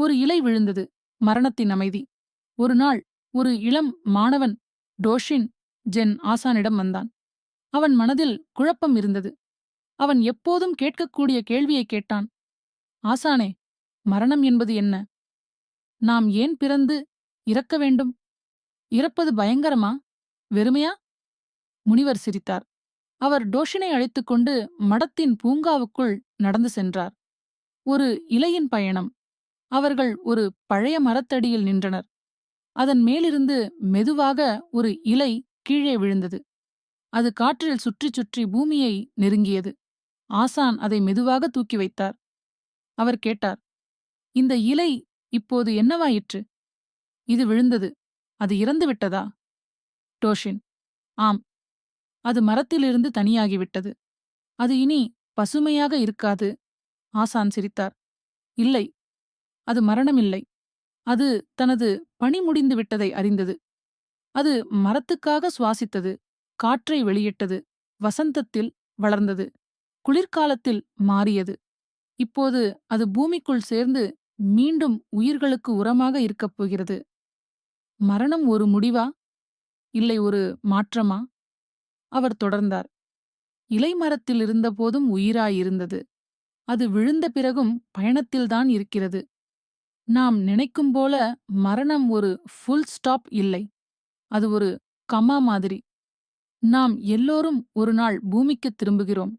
ஒரு இலை விழுந்தது. மரணத்தின் அமைதி. ஒரு நாள் ஒரு இளம் மாணவன் டோஷின் ஜென் ஆசானிடம் வந்தான். அவன் மனதில் குழப்பம் இருந்தது. அவன் எப்போதும் கேட்கக்கூடிய கேள்வியைக் கேட்டான். ஆசானே மரணம் என்பது என்ன? நாம் ஏன் பிறந்து இறக்க வேண்டும்? இறப்பது பயங்கரமா? வெறுமையா? முனிவர் சிரித்தார். அவர் டோஷினை அழைத்துக்கொண்டு மடத்தின் பூங்காவுக்குள் நடந்து சென்றார். ஒரு இலையின் பயணம். அவர்கள் ஒரு பழைய மரத்தடியில் நின்றனர். அதன் மேலிருந்து மெதுவாக ஒரு இலை கீழே விழுந்தது. அது காற்றில் சுற்றி சுற்றி பூமியை நெருங்கியது. ஆசான் அதை மெதுவாக தூக்கி வைத்தார். அவர் கேட்டார் இந்த இலை இப்போது என்னவாயிற்று? இது விழுந்தது. அது இறந்து விட்டதா? டோஷின் ஆம். அது மரத்திலிருந்து தனியாகிவிட்டது. அது இனி பசுமையாக இருக்காது. ஆசான் சிரித்தார் இல்லை. அது மரணமில்லை. அது தனது பணி முடிந்து விட்டதை அறிந்தது. அது மரத்துக்காக சுவாசித்தது காற்றை வெளியிட்டது வசந்தத்தில் வளர்ந்தது குளிர்காலத்தில் மாறியது. இப்போது அது பூமிக்குள் சேர்ந்து மீண்டும் உயிர்களுக்கு உரமாக இருக்கப் போகிறது. மரணம் ஒரு முடிவா? இல்லை ஒரு மாற்றமா? அவர் தொடர்ந்தார். இலைமரத்தில் இருந்தபோதும் உயிராயிருந்தது. அது விழுந்த பிறகும் பயணத்தில்தான் இருக்கிறது. நாம் நினைக்கும் போல மரணம் ஒரு ஃபுல் ஸ்டாப் இல்லை. அது ஒரு கமா மாதிரி. நாம் எல்லோரும் ஒரு நாள் பூமிக்குத் திரும்புகிறோம்.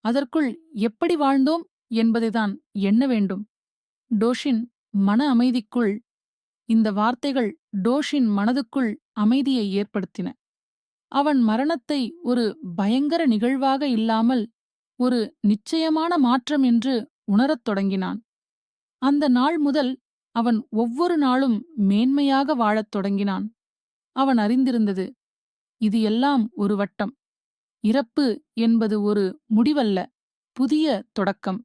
அதற்குள் எப்படி வாழ்ந்தோம் என்பதைதான் எண்ண வேண்டும். டோஷின் மன அமைதிக்குள் இந்த வார்த்தைகள் டோஷின் மனதுக்குள் அமைதியை ஏற்படுத்தின. அவன் மரணத்தை ஒரு பயங்கர நிகழ்வாக இல்லாமல் ஒரு நிச்சயமான மாற்றம் என்று உணரத் தொடங்கினான். அந்த நாள் முதல் அவன் ஒவ்வொரு நாளும் மேன்மையாக வாழத் தொடங்கினான். அவன் அறிந்திருந்தது இது எல்லாம் ஒரு வட்டம். இறப்பு என்பது ஒரு முடிவல்ல புதிய தொடக்கம்.